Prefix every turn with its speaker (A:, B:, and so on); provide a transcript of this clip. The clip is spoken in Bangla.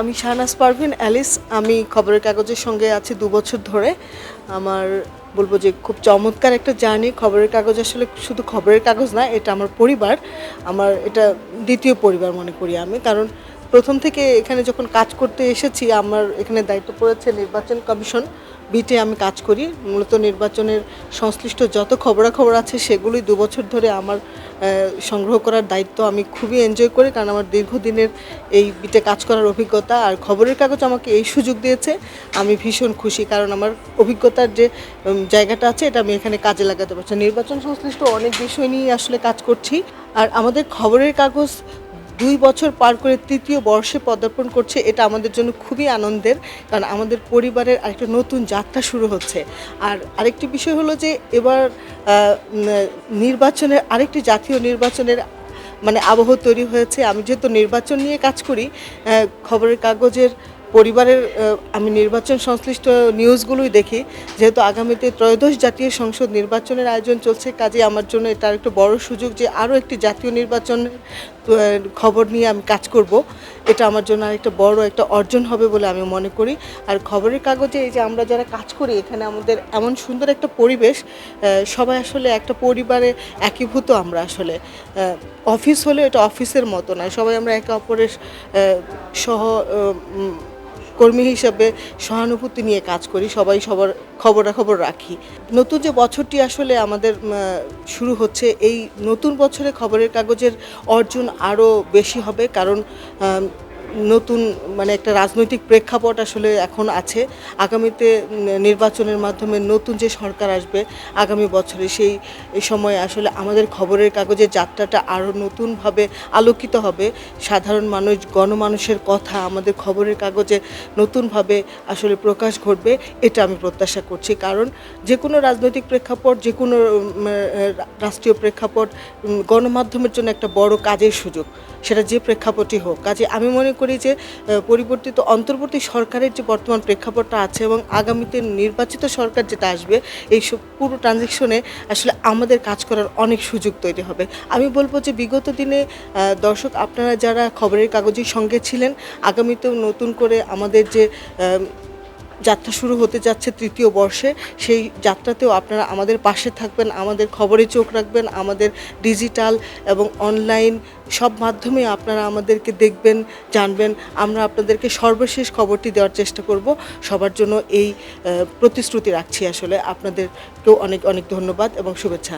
A: আমি শাহনাজ পারভিন, অ্যালিস, আমি খবরের কাগজের সঙ্গে আছি দু বছর ধরে। আমার বলব যে খুব চমৎকার একটা জার্নি। খবরের কাগজ আসলে শুধু খবরের কাগজ না, এটা আমার পরিবার। আমার এটা দ্বিতীয় পরিবার মনে করি আমি। কারণ প্রথম থেকে এখানে যখন কাজ করতে এসেছি, আমার এখানে দায়িত্ব পড়েছে নির্বাচন কমিশন। বিটে আমি কাজ করি। মূলত নির্বাচনের সংশ্লিষ্ট যত খবরাখবর আছে, সেগুলোই দু বছর ধরে আমার সংগ্রহ করার দায়িত্ব আমি খুবই এনজয় করি, কারণ আমার দীর্ঘদিনের এই বিটে কাজ করার অভিজ্ঞতা আর খবরের কাগজ আমাকে এই সুযোগ দিয়েছে। আমি ভীষণ খুশি, কারণ আমার অভিজ্ঞতার যে জায়গাটা আছে, এটা আমি এখানে কাজে লাগাতে পারছি। নির্বাচন সংশ্লিষ্ট অনেক বিষয় নিয়ে আসলে কাজ করছি। আর আমাদের খবরের কাগজ দুই বছর পার করে তৃতীয় বর্ষে পদার্পণ করছে, এটা আমাদের জন্য খুবই আনন্দের, কারণ আমাদের পরিবারের আরেকটা নতুন যাত্রা শুরু হচ্ছে। আর আরেকটি বিষয় হলো যে এবার নির্বাচনের আরেকটি জাতীয় নির্বাচনের মানে আবহ তৈরি হয়েছে। আমি যেহেতু নির্বাচন নিয়ে কাজ করি খবরের কাগজের পরিবারের আমি নির্বাচন সংশ্লিষ্ট নিউজগুলোই দেখি। যেহেতু আগামীতে ত্রয়োদশ জাতীয় সংসদ নির্বাচনের আয়োজন চলছে, কাজে আমার জন্য এটা একটা বড় সুযোগ যে আরও একটি জাতীয় নির্বাচনের খবর নিয়ে আমি কাজ করব। এটা আমার জন্য আরেকটা বড় একটা অর্জন হবে বলে আমি মনে করি। আর খবরের কাগজে এই যে আমরা যারা কাজ করি, এখানে আমাদের এমন সুন্দর একটা পরিবেশ সবাই আসলে একটা পরিবারে একীভূত আমরা আসলে। অফিস হলে এটা অফিসের মতো নয়, সবাই আমরা একে অপরের সহ কর্মী হিসাবে সহানুভূতি নিয়ে কাজ করি, সবাই সবার খবরাখবর রাখি। নতুন যে বছরটি আসলে আমাদের শুরু হচ্ছে, এই নতুন বছরে খবরের কাগজের অর্জন আরও বেশি হবে, কারণ নতুন মানে একটা রাজনৈতিক প্রেক্ষাপট আসলে এখন আছে। আগামীতে নির্বাচনের মাধ্যমে নতুন যে সরকার আসবে আগামী বছরে সেই সময় আসলে আমাদের খবরের কাগজের যাত্রাটা আরও নতুনভাবে আলোকিত হবে। সাধারণ মানুষ, গণমানুষের কথা আমাদের খবরের কাগজে নতুনভাবে আসলে প্রকাশ ঘটবে, এটা আমি প্রত্যাশা করছি। কারণ যে কোনো রাজনৈতিক প্রেক্ষাপট, যে কোনো রাষ্ট্রীয় প্রেক্ষাপট গণমাধ্যমের জন্য একটা বড় কাজের সুযোগ। সেটা যে প্রেক্ষাপটই হোক। কাজে আমি মনে করি যে পরিবর্তিত অন্তর্বর্তী সরকারের যে বর্তমান প্রেক্ষাপটটা আছে এবং আগামীতে নির্বাচিত সরকার যেটা আসবে, এই সব পুরো ট্রানজেকশনে আসলে আমাদের কাজ করার অনেক সুযোগ তৈরি হবে। আমি বলব যে, বিগত দিনে দর্শক আপনারা যারা খবরের কাগজের সঙ্গে ছিলেন, আগামীতেও নতুন করে আমাদের যে যাত্রা শুরু হতে যাচ্ছে তৃতীয় বর্ষে। সেই যাত্রাতেও আপনারা আমাদের পাশে থাকবেন, আমাদের খবরে চোখ রাখবেন, আমাদের ডিজিটাল এবং অনলাইন সব মাধ্যমে আপনারা আমাদেরকে দেখবেন, জানবেন। আমরা আপনাদেরকে সর্বশেষ খবরটি দেওয়ার চেষ্টা করব। সবার জন্য এই প্রতিশ্রুতি রাখছি আসলে। আপনাদেরকেও অনেক অনেক ধন্যবাদ এবং শুভেচ্ছা।